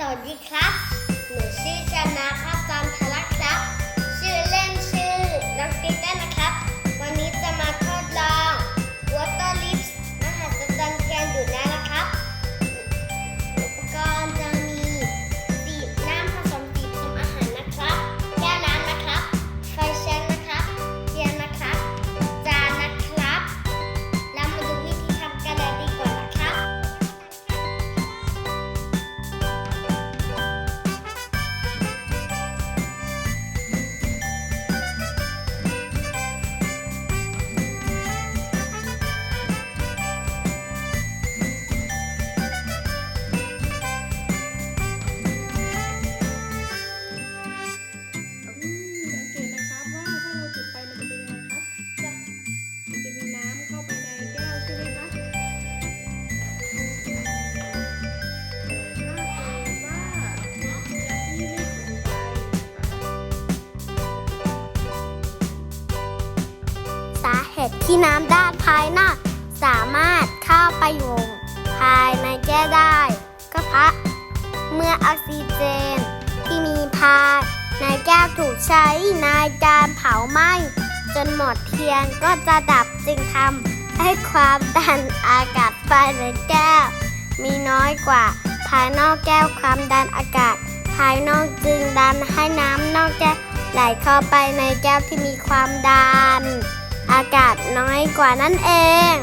สวัสดีครับ ที่น้ำด้านภายนอกสามารถเข้าไปอยู่ภายในแก้วได้ก็เพราะเมื่อออกซิเจน ที่มีภายในแก้วถูกใช้ในการเผาไหม้จนหมดเทียนก็จะดับจึงทำให้ความดันอากาศภายในแก้ว มีน้อยกว่าภายนอกแก้วความดันอากาศ ภายนอกจึงดันให้น้ำนอกแก้วไหลเข้าไปในแก้วที่มีความดัน อากาศน้อยกว่านั่นเอง